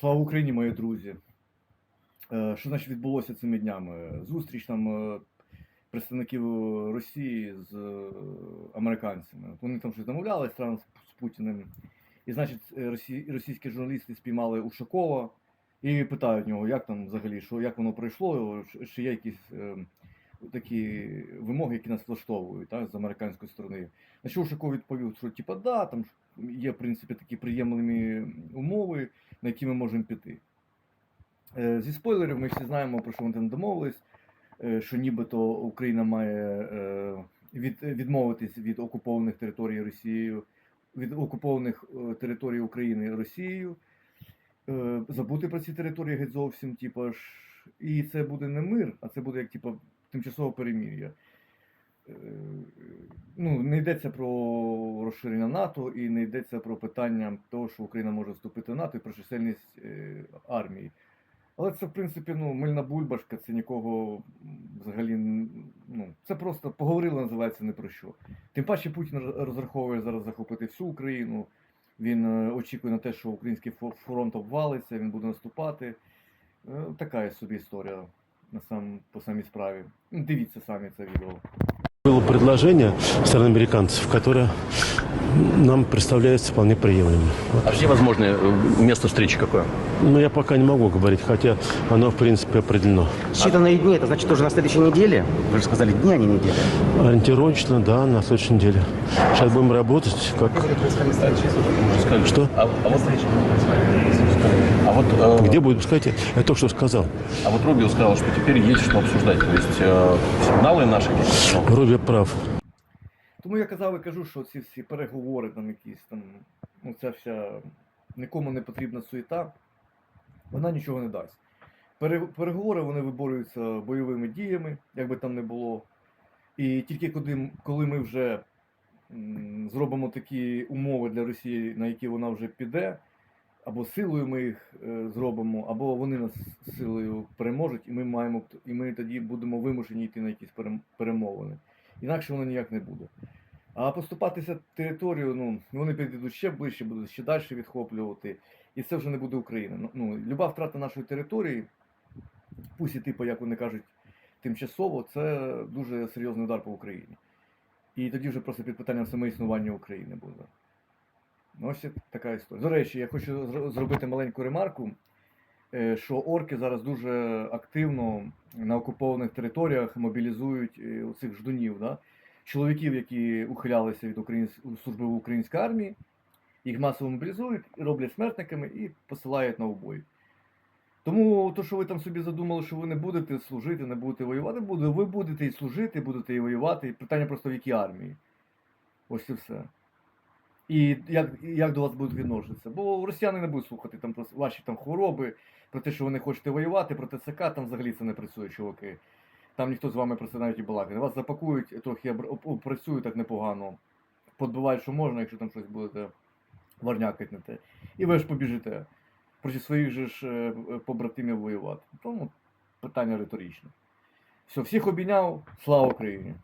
Слава Україні, мої друзі. Е, Що значить відбулося цими днями? Зустріч там е, представників Росії з е, американцями. Вони там щось домовлялись там з Путіним. І, значить, росі- російські журналісти спіймали Ушакова і питають нього, як там взагалі, що, як воно пройшло, чи- є якісь такі вимоги, які нас влаштовують так, з американської сторони. На що Ушаков відповів, що типа, да, там є, в принципі, такі приємлемі умови, на які ми можемо піти. Е, Зі спойлерів ми всі знаємо, про що вони там домовились, е, що нібито Україна має е, від, відмовитись від окупованих територій Росією, від окупованих територій України Росією, забути про ці території геть зовсім, типу і це буде не мир, а це буде як типу, тимчасове перемір'я. Е, Ну, не йдеться про розширення НАТО і не йдеться про питання того, що Україна може вступити в НАТО і про чисельність е, армії. Але це, в принципі, ну, мильна бульбашка, це нікого взагалі ну, це просто поговорили, називається не про що. Тим паче Путін розраховує зараз захопити всю Україну. Він е, очікує на те, що український фронт обвалиться, він буде наступати. Така собі історія на сам, по самій справі. Ну, Дивіться самі це відео. Было предложение со стороны американцев, которое нам представляется вполне приемлемым. Вот. А где возможное э, место встречи какое? Но я пока не могу говорить, хотя оно, в принципе, определено. Считанные дни, это значит уже на следующей неделе? Вы же сказали дни, а не недели. Ориентировочно, да, на следующей неделе. Сейчас будем работать, как... Что? А, а вот, а вот, э, Где будет, сказать, я только что сказал. а вот Рубио сказал, что теперь есть что обсуждать. То есть э, сигналы наши ну, Рубя прав. Тому я казав і кажу, що ці всі переговори, там якісь там, ну ця вся нікому не потрібна суєта, вона нічого не дасть. Переговори вони виборюються бойовими діями, як би там не було. І тільки коли, ми вже зробимо такі умови для Росії, на які вона вже піде, або силою ми їх е, зробимо, або вони нас силою переможуть, і ми маємо і ми тоді будемо вимушені йти на якісь перемовини. Інакше воно ніяк не буде. А поступатися територію, ну, вони підійдуть ще ближче, будуть ще далі відхоплювати. І це вже не буде Україна. Ну, Ну, люба втрата нашої території, пусть і типу, як вони кажуть, тимчасово, це дуже серйозний удар по Україні. І тоді вже просто під питанням саме існування України буде. Ну, ось така історія. До речі, я хочу зробити маленьку ремарку, е, що орки зараз дуже активно на окупованих територіях мобілізують е, цих ждунів, да? Чоловіків, які ухилялися від українсь... служби в українській армії, їх масово мобілізують, роблять смертниками і посилають на убой. Тому то, що ви там собі задумали, що ви не будете служити, не будете воювати, буде, ви будете і служити, будете і воювати. Питання просто в якій армії. Ось і все. І як, як до вас будуть відноситися? Бо росіяни не будуть слухати там про ваші там хвороби, про те, що ви не хочете воювати, про ТЦК, там взагалі це не працює, чуваки. Там ніхто з вами про це навіть і балакає. Вас запакують, трохи опрацюють так непогано. Подбивають, що можна, якщо там щось будете варнякати. І ви ж побіжите проти своїх же ж е, побратимів воювати. Тому питання риторичне. Все, всіх обійняв. Слава Україні!